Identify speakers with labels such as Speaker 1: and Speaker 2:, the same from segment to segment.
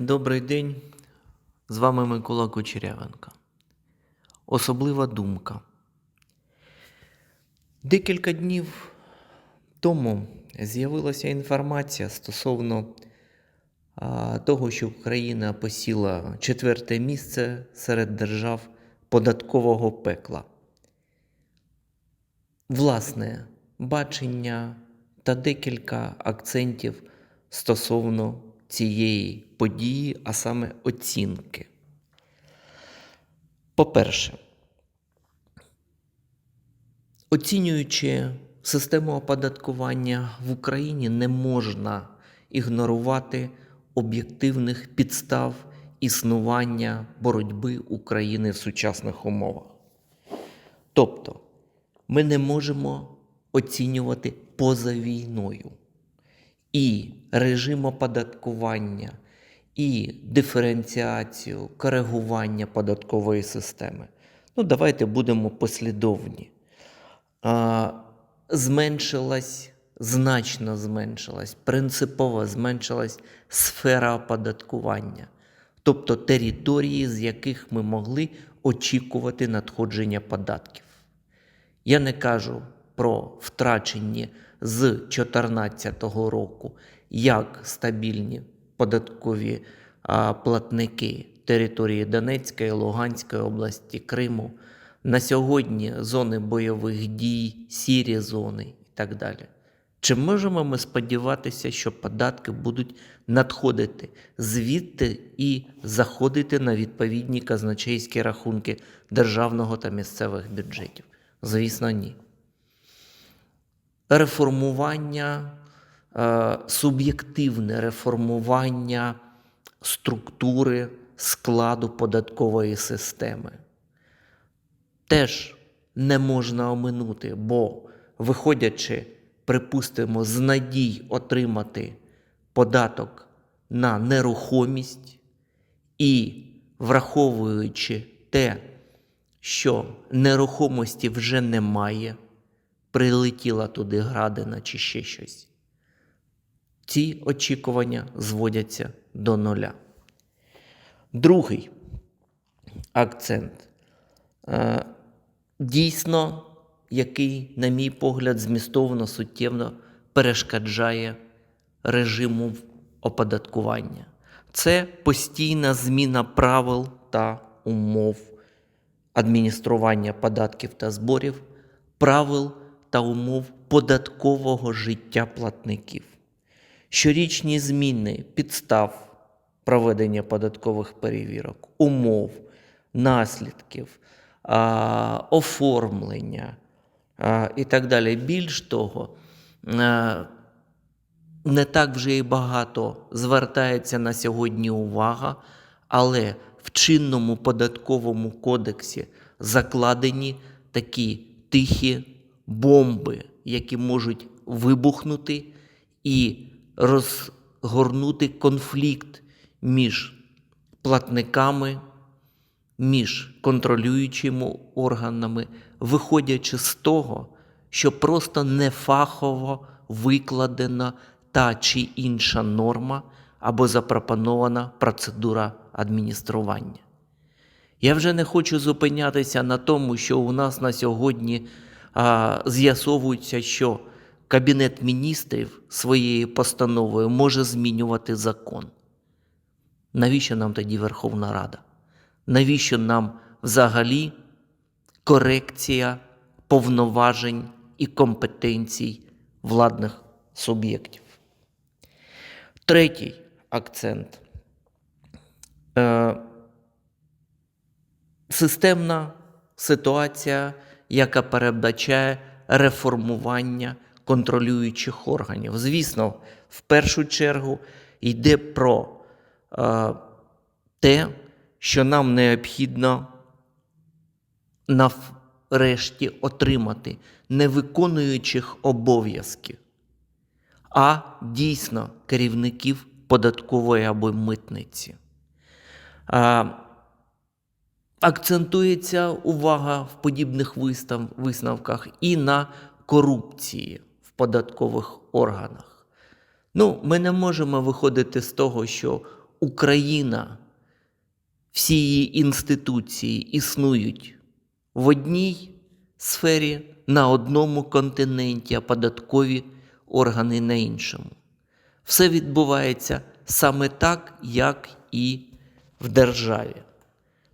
Speaker 1: Добрий день. З вами Микола Кучерявенко. Особлива думка. Декілька днів тому з'явилася інформація стосовно а, того, що Україна посіла четверте місце серед держав податкового пекла. Власне бачення та декілька акцентів стосовно цієї події, а саме оцінки. По-перше, оцінюючи систему оподаткування в Україні, не можна ігнорувати об'єктивних підстав існування боротьби України в сучасних умовах. Тобто, ми не можемо оцінювати поза війною і режим оподаткування, і диференціацію, коригування податкової системи. Ну, давайте будемо послідовні. А, зменшилась, значно зменшилась, принципово зменшилась сфера оподаткування, тобто території, з яких ми могли очікувати надходження податків. Я не кажу про втрачені з 2014 року як стабільні податкові платники території Донецької, Луганської області, Криму. На сьогодні зони бойових дій, сірі зони і так далі. Чи можемо ми сподіватися, що податки будуть надходити звідти і заходити на відповідні казначейські рахунки державного та місцевих бюджетів? Звісно, ні. Реформування, суб'єктивне реформування структури складу податкової системи теж не можна оминути, бо виходячи, припустимо, з надій отримати податок на нерухомість і враховуючи те, що нерухомості вже немає, прилетіла туди градина чи ще щось. Ці очікування зводяться до нуля. Другий акцент. Е, Дійсно, який, на мій погляд, змістовно суттєвно перешкоджає режиму оподаткування. Це постійна зміна правил та умов адміністрування податків та зборів, правил та умов податкового життя платників. Щорічні зміни підстав проведення податкових перевірок, умов, наслідків, оформлення і так далі. Більш того, не так вже і багато звертається на сьогодні увага, але в чинному податковому кодексі закладені такі тихі бомби, які можуть вибухнути і розгорнути конфлікт між платниками, між контролюючими органами, виходячи з того, що просто нефахово викладена та чи інша норма або запропонована процедура адміністрування. Я вже не хочу зупинятися на тому, що у нас на сьогодні з'ясовується, що Кабінет міністрів своєю постановою може змінювати закон. Навіщо нам тоді Верховна Рада? Навіщо нам взагалі корекція повноважень і компетенцій владних суб'єктів? Третій акцент. Е, системна ситуація, яка передбачає реформування контролюючих органів. Звісно, в першу чергу йде про е, те, що нам необхідно нарешті отримати не виконуючих обов'язки, а дійсно керівників податкової або митниці. Е, акцентується увага в подібних вистав, висновках і на корупції податкових органах. Ну, ми не можемо виходити з того, що Україна, всі її інституції існують в одній сфері на одному континенті, а податкові органи на іншому. Все відбувається саме так, як і в державі.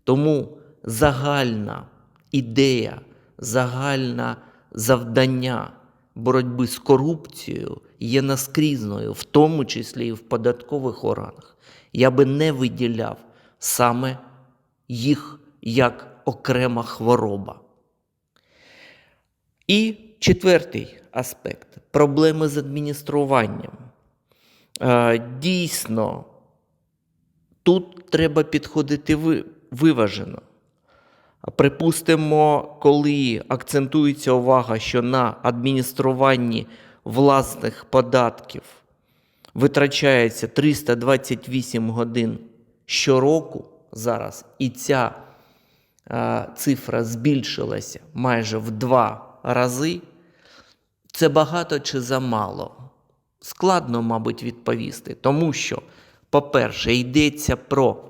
Speaker 1: Тому загальна ідея, загальне завдання боротьби з корупцією є наскрізною, в тому числі і в податкових органах. Я би не виділяв саме їх як окрема хвороба. І четвертий аспект проблеми з адмініструванням. Е, Дійсно, тут треба підходити виважено. Припустимо, коли акцентується увага, що на адмініструванні власних податків витрачається 328 годин щороку зараз, і ця е, цифра збільшилася майже в два рази, це багато чи замало? Складно, мабуть, відповісти, тому що, по-перше, йдеться про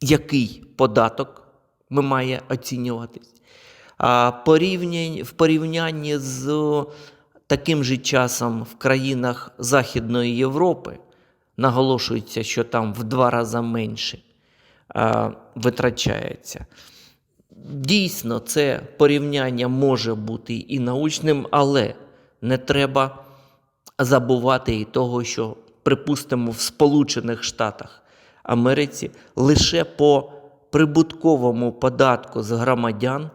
Speaker 1: який податок ми має оцінюватись. А в порівнянні з таким же часом в країнах Західної Європи наголошується, що там в два рази менше витрачається. Дійсно, це порівняння може бути і научним, але не треба забувати і того, що, припустимо, в Сполучених Штатах Америці лише по прибутковому податку з громадян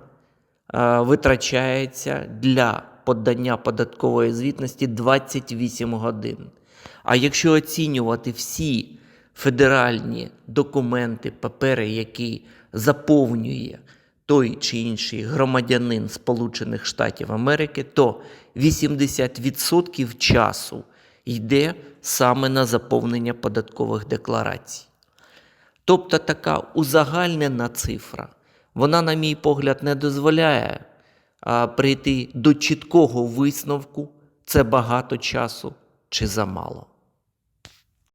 Speaker 1: е, витрачається для подання податкової звітності 28 годин. А якщо оцінювати всі федеральні документи, папери, які заповнює той чи інший громадянин Сполучених Штатів Америки, то 80% часу йде саме на заповнення податкових декларацій. Тобто така узагальнена цифра, вона, на мій погляд, не дозволяє а, прийти до чіткого висновку, це багато часу чи замало.